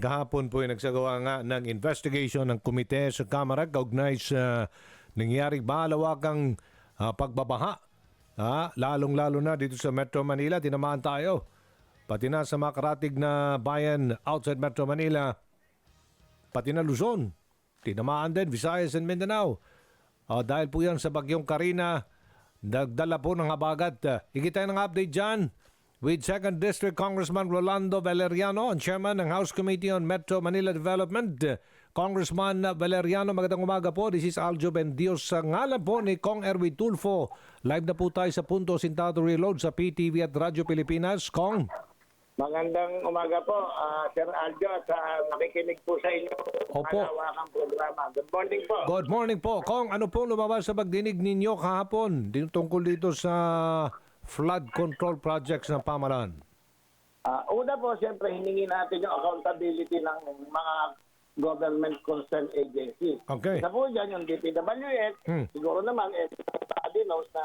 Kahapon po ay nagsagawa nga ng investigation ng komite sa Kamara kaugnay sa nangyaring malawakang ah, pagbabaha. Ah, lalong-lalo na dito sa Metro Manila, tinamaan tayo. Pati na sa mga na bayan outside Metro Manila, pati na Luzon. Tinamaan din, Visayas and Mindanao. Ah, dahil po yan sa bagyong Karina, nagdala po ng habagat. Uh, Higit ng update dyan with 2nd District Congressman Rolando Valeriano, ang chairman ng House Committee on Metro Manila Development. Uh, Congressman Valeriano, magandang umaga po. This is Aljo Bendios. Sa ngalan po ni Kong Erwin Tulfo, live na po tayo sa Punto Sintado Reload sa PTV at Radyo Pilipinas. Kong, Magandang umaga po, ah, Sir Aljo, at ah, nakikinig po sa inyo Opo. malawakang programa. Good morning po. good morning po. Kong, ano po lumabas sa pagdinig ninyo kahapon tungkol dito sa flood control projects ng pamalaan? Ah, una po, siyempre, hiningi natin yung accountability ng mga government concerned agencies. Okay. Isa po dyan yung DPWH. Hmm. Siguro naman, everybody knows na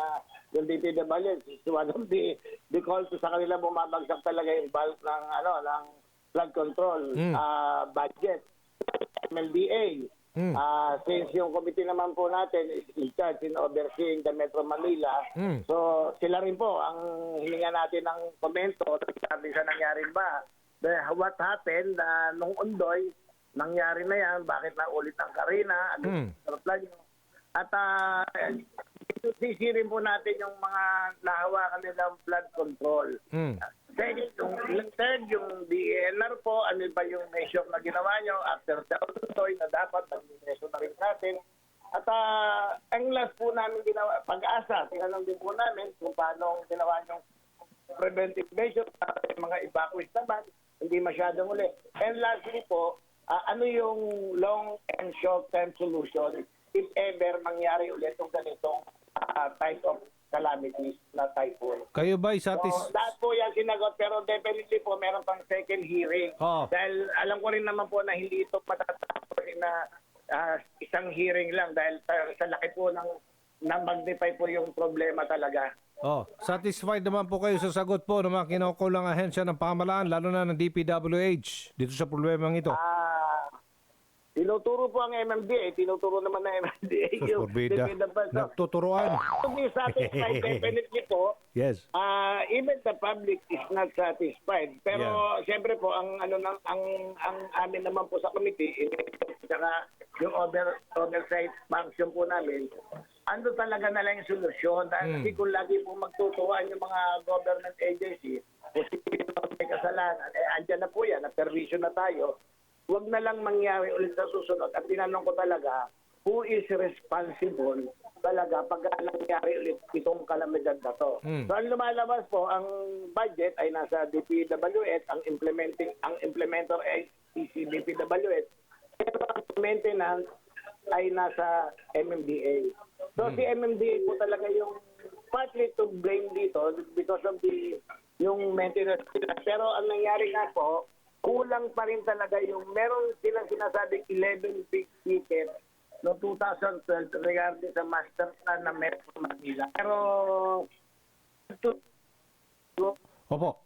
yung DPWH is one of the, the calls sa kanila bumabagsak talaga yung bulk ng, ano, ng flood control Hmm. ah, budget. MLDA. Hmm. Ah, since yung committee naman po natin is in charge in overseeing the Metro Manila, Hmm. so sila rin po ang hininga natin ng komento sabi sa nangyari ba. The, what happened na nung undoy, nangyari na yan, bakit na ulit ang Karina, nyo. At uh, sisirin po natin yung mga nahawakan nilang flood control. Hmm. Then, yung third, yung DNR po, ano ba yung measure na ginawa nyo after the Utoy na dapat mag-measure na rin natin. At ah, ang last po namin ginawa, pag-asa, tinanong din po namin kung paano ginawa yung preventive measure, para yung mga evacuees naman, hindi masyadong uli. And lastly po, ah, ano yung long and short-term solution if ever mangyari ulit yung ganitong ah, type of calamities na typhoon. Kayo So, satis... lahat po yan sinagot pero definitely po meron pang second hearing. Oo. Dahil alam ko rin naman po na hindi ito matatapos na ah, isang hearing lang dahil sa, sa laki po ng na magnify po yung problema talaga. Oh, satisfied naman po kayo sa sagot po ng mga kinukulang ahensya ng pamalaan, lalo na ng DPWH, dito sa problemang ito. Ah, tinuturo po ang MMDA, tinuturo naman ng MMDA Sus, yung forbida. Nagtuturuan. To be satisfied definitely po, Yes. Ah, even the public is not satisfied. Pero siyempre po ang ano nang ang ang amin naman po sa committee saka yung over, oversight function po namin ano talaga na lang yung solusyon dahil kasi kung lagi po magtutuwaan yung mga government agency kung sino may kasalanan eh andyan na po yan na permission na tayo wag na lang mangyari ulit sa susunod at tinanong ko talaga who is responsible talaga pag nangyari ulit itong kalamidad na to. Mm. So ang lumalabas po, ang budget ay nasa DPWH, ang implementing ang implementer ay DPWH, pero ang maintenance ay nasa MMDA. So si MMDA po talaga yung partly to blame dito because of the yung maintenance. Pero ang nangyari nga po, kulang pa rin talaga yung meron silang sinasabing 11 big tickets no 2012 regarding sa master plan ng Metro Manila. Pero to, Opo.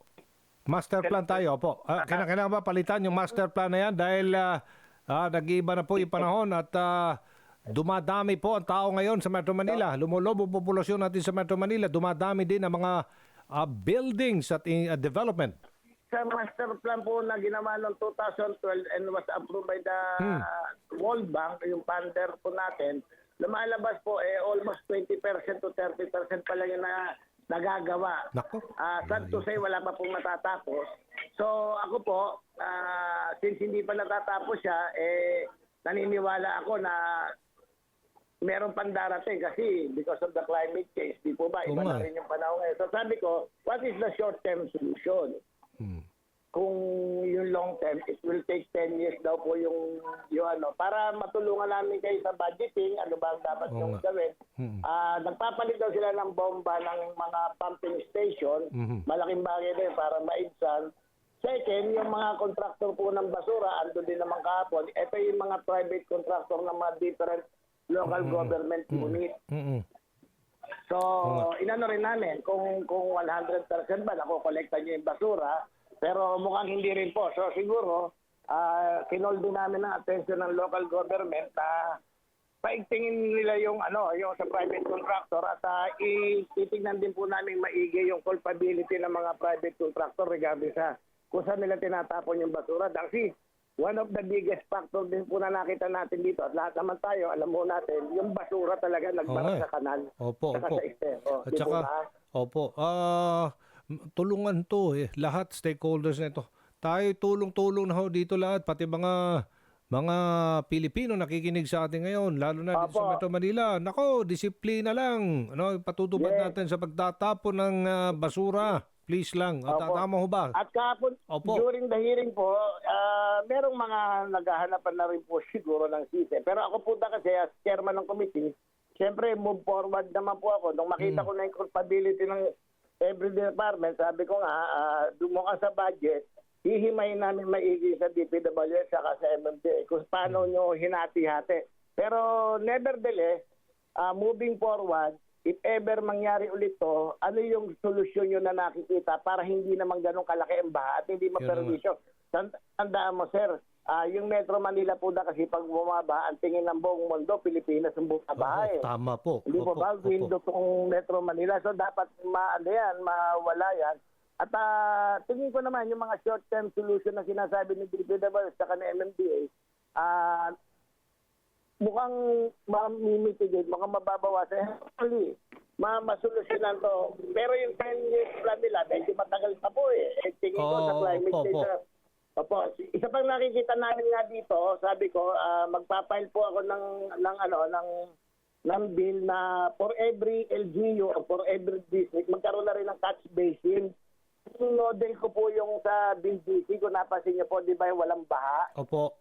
Master plan tayo, opo. Ah, kailangan, kailangan ba palitan yung master plan na yan dahil ah, ah, nag-iiba na po yung panahon at ah, dumadami po ang tao ngayon sa Metro Manila. Lumulobo populasyon natin sa Metro Manila. Dumadami din ang mga ah, buildings at ah, development. Sa master plan po na ginawa noong 2012 and was approved by the World Bank, yung funder po natin, lumalabas po eh almost 20% to 30% pa lang yung na, nagagawa. Nako. Ah, sad to say, wala pa pong natatapos. So ako po, ah, since hindi pa natatapos siya, eh naniniwala ako na meron pang darating kasi because of the climate change, di po ba? Iba na eh. rin yung panahon ngayon. So sabi ko, what is the short-term solution? Kung yung long term, it will take 10 years daw po yung, yung ano, para matulungan namin kayo sa budgeting, ano ba ang dapat Oo yung nga. gawin. Hmm. Ah, nagpapalit daw sila ng bomba ng mga pumping station. Mhm. Malaking bagay din para maibsan. Second, yung mga contractor po ng basura, ando din naman kahapon. Ito yung mga private contractor ng mga different local government unit. Mm-mm. So, inano rin namin kung kung 100% ba nako-collecta niyo yung basura, pero mukhang hindi rin po. So siguro ah kinol din namin ng attention ng local government na paigtingin nila yung ano, yung sa private contractor at uh, ititignan din po namin maigi yung culpability ng mga private contractor regarding sa kung saan nila tinatapon yung basura. Kasi one of the biggest factor din po na nakita natin dito at lahat naman tayo, alam mo natin, yung basura talaga nagbara eh. sa kanal. Opo, saka opo. sa estero. At Di po saka, opo, ah, m- tulungan to eh. Lahat stakeholders nito. Tayo tulong-tulong na ho dito lahat, pati mga mga Pilipino nakikinig sa atin ngayon, lalo na dito sa. Metro Manila. Nako, disiplina lang. Ano, patutupad Yes. natin sa pagtatapon ng ah, basura. Please lang. At Opo. tama ho ba? At kahapon, Opo. during the hearing po, ah, merong mga naghahanapan na rin po siguro ng sisi. Pero ako po na kasi as chairman ng committee, siyempre move forward naman po ako. Nung makita ko na yung culpability ng every department, sabi ko nga, uh, dumuka sa budget, hihimayin namin maigi sa DPWS saka sa MMDA kung paano nyo hinati-hati. Pero nevertheless, ah, moving forward, if ever mangyari ulit to, ano yung solusyon nyo na nakikita para hindi naman ganun kalaki ang baha at hindi maperwisyo. Tan- Tandaan mo, sir, ah, yung Metro Manila po na kasi pag bumaba, ang tingin ng buong mundo, Pilipinas ang bumabaha Oo, eh. tama po. Hindi po ba? Window tong Metro Manila. So dapat ma, ano yan, mawala yan. At ah, tingin ko naman yung mga short-term solution na sinasabi ni DPW at saka ng MMDA, ah, mukhang mamimitigate, mukhang mababawasan. Actually, ma masolusyonan to. Pero yung 10 years plan nila, medyo matagal pa po eh. eh tingin ko sa Oo, climate change opo. isa pang nakikita namin nga dito, sabi ko, ah, magpapile po ako ng ng ano ng ng bill na for every LGU o for every district magkaroon na rin ng catch basin. Yung model ko po yung sa BGC, kung napansin niyo po, di ba yung walang baha? Opo.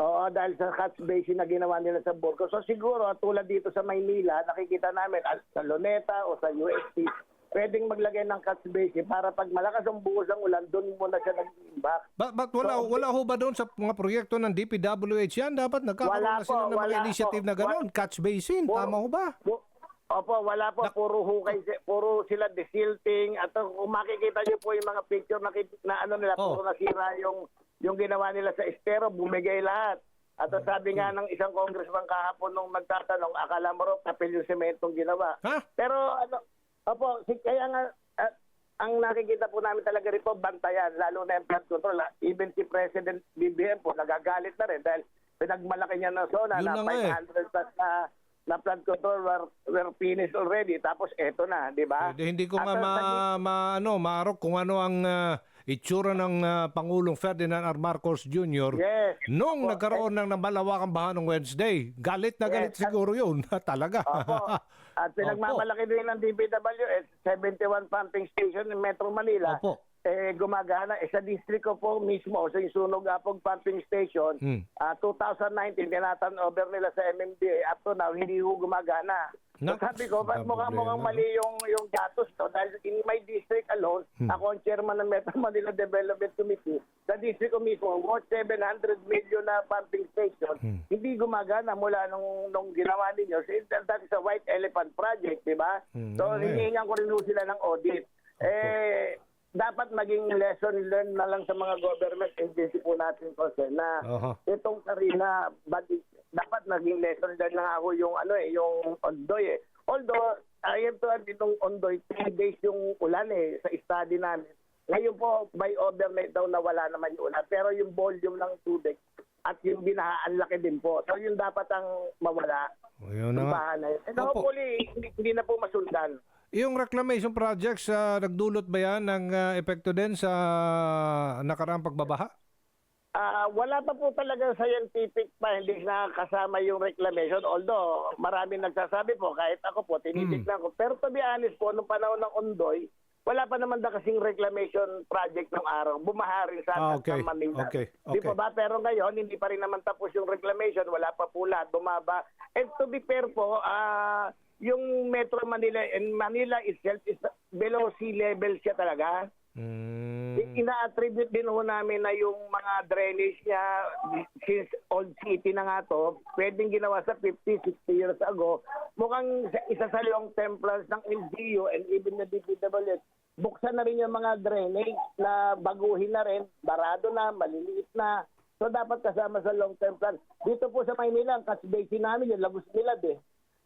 Oo, dahil sa catch basin na ginawa nila sa Burgos. So siguro, tulad dito sa Maynila, nakikita namin sa Luneta o sa UST, pwedeng maglagay ng catch basin para pag malakas ang buhos ng ulan, doon muna siya nag-imbak. Ba, ba't wala, wala ho ba doon sa mga proyekto ng DPWH yan? Dapat nagkakaroon na sila ng mga initiative po. na gano'n. Catch basin. Po- Tama ho ba? Po- Opo, wala po. Puro hukay, puro sila desilting. At kung makikita niyo po yung mga picture na, na ano nila, Oh. puro nasira yung, yung ginawa nila sa estero, bumigay lahat. At sabi nga ng isang congressman kahapon nung nagtatanong, akala mo raw kapil yung sementong ginawa. Ha? Pero ano, opo, si, kaya nga, ah, ang nakikita po namin talaga rito, bantayan, lalo na yung flood control. ah. Even si President BBM po, nagagalit na rin dahil pinagmalaki niya ng zona Yun na na nga eh. 500 plus na, na flood control were, were finished already. Tapos eto na, di ba? Eh, hindi ko At nga ma, ma, ano, maarok kung ano ang ah, itsura ng ah, Pangulong Ferdinand R. Marcos Jr. Yes. Nung Opo, nagkaroon ng malawakang baha ng Wednesday. Galit na galit Yes. siguro yun. Talaga. Opo. At pinagmamalaki din ng DPWS, 71 pumping station in Metro Manila. Opo. Eh, gumagana. Eh, sa district ko po mismo, sa yung Sunog Apog Pumping Station, Hmm. ah, 2019, tinatan over nila sa MMDA. Up to now, hindi ho gumagana. So, Nak- sabi ko, ba't ang mukhang, mukhang mali yung, yung datos to? Dahil in my district alone, Hmm. ako ang chairman ng Metro Manila Development Committee. Sa district ko mismo, worth 700 million na pumping station, Hmm. hindi gumagana mula nung, nung ginawa ninyo. So, that is a white elephant project, di ba? Hmm, So, eh. hinihingan ko rin sila ng audit. Eh, dapat maging lesson learned na lang sa mga government agency po natin ko sir, na Aha. itong Karina dapat naging lesson learned na ako yung ano eh yung Ondoy eh. Although I have to admit itong Ondoy 3 days yung ulan eh sa study namin. Ngayon po by overnight daw nawala naman yung ulan pero yung volume ng tubig at yung binaha ang laki din po. So yun dapat ang mawala. Ayun na Yung nga. baha na yun. And Opo. hopefully hindi, hindi na po masundan. Yung reclamation projects, ah, nagdulot ba yan ng ah, epekto din sa nakaraang pagbabaha? Ah, wala pa po talaga scientific pa, hindi na kasama yung reclamation. Although, marami nagsasabi po, kahit ako po, tinitignan ko. Pero to be honest po, nung panahon ng Ondoy, wala pa naman na kasing reclamation project ng araw. Bumaha rin sa Ah, okay. ng Manila. Okay. Di Okay. po ba? Pero ngayon, hindi pa rin naman tapos yung reclamation. Wala pa po lahat. Bumaba. And to be fair po, ah, yung Metro Manila and Manila itself is below sea level siya talaga. Mm, Ina-attribute din ho namin na yung mga drainage niya since old city na nga to, pwedeng ginawa sa 50, 60 years ago. Mukhang sa- isa sa long term plans ng LGU and even the DPWS, buksan na rin yung mga drainage na baguhin na rin, barado na, maliliit na. So dapat kasama sa long-term plan. Dito po sa Maynila, ang catch basin namin yung Lagos Milad eh.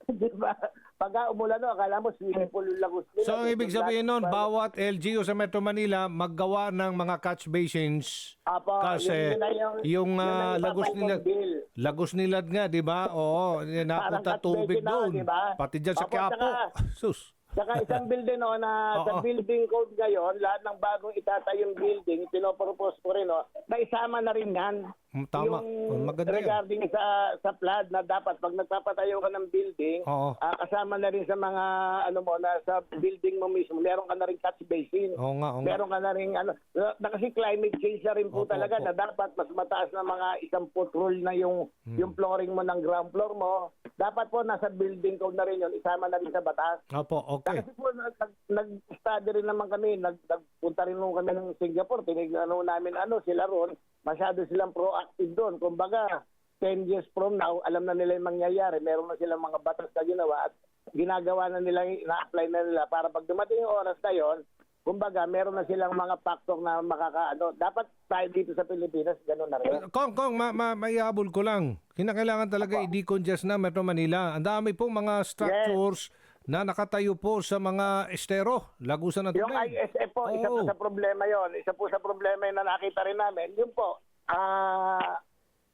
Di ba? Pagka umulan no, akala mo swimming pool yung Lagos. So ang ibig sabihin nun, bawat LGU sa Metro Manila maggawa ng mga catch basins Apo, kasi yun- yun na yung, yung ah, yung Lagos bill. Lagos Nilad nga, di ba? Oo, napunta catch tubig basin na, doon. di ba? Pati dyan sa Quiapo. tsaka- Sus. Saka isang building no, na Oo. sa building code ngayon, lahat ng bagong itatayong building, pinopropose ko rin, no, na isama na rin yan. Mm, tama. Yung Maganda yan. regarding sa sa flood na dapat pag nagpapatayo ka ng building, Oo. ah, kasama na rin sa mga ano mo na sa building mo mismo, meron ka na rin catch basin. Oo nga, oo nga. Meron ka na rin ano, na, na kasi climate change na rin po Opo, talaga opo. na dapat mas mataas na mga isang foot rule na yung Hmm. yung flooring mo ng ground floor mo. Dapat po nasa building code na rin yun, isama na rin sa batas. Opo, okay. Kasi po, nag- nag- nag-study rin naman kami, nag, nagpunta rin nung kami ng Singapore, tinignan ano namin ano, sila ron, masyado silang proactive doon. Kumbaga, 10 years from now, alam na nila yung mangyayari, meron na silang mga batas na ginawa at ginagawa na nila, na-apply na nila para pag dumating yung oras na yon, kumbaga, meron na silang mga factor na makakaano. Dapat tayo dito sa Pilipinas, gano'n na rin. Kong, Kong, ma, ma, maihabol ko lang. Kinakailangan talaga i-decongest na Metro Manila. Ang dami pong mga structures na nakatayo po sa mga estero, lagusan ng Yung tubig. ISF po, isa po sa problema yon. Isa po sa problema yun na nakita rin namin. Yun po, ah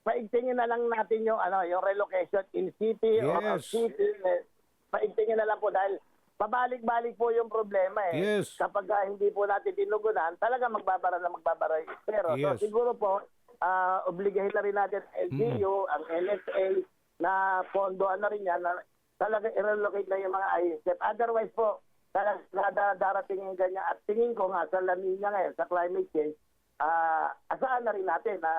paigtingin na lang natin yung ano yung relocation in city or out Yes. city. Eh, Paigtingin na lang po dahil pabalik-balik po yung problema eh. Yes. Kapag ah, hindi po natin tinugunan, talaga magbabara na magbabara yung Pero Yes. so siguro po, ah obligahin na rin natin ang LGU, ang NSA, na pondoan na rin yan, na talaga i-relocate na yung mga ISF. Otherwise po, talaga darating yung ganyan. At tingin ko nga sa La Nina ngayon, sa climate change, ah asahan na rin natin na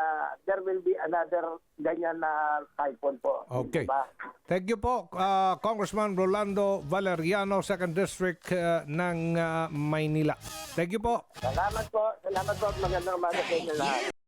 there will be another ganyan na typhoon po. Okay. Diba? Thank you po, uh, Congressman Rolando Valeriano, 2nd District uh, ng uh, Maynila. Thank you po. Salamat po. Salamat po. Magandang umaga sa inyo lahat.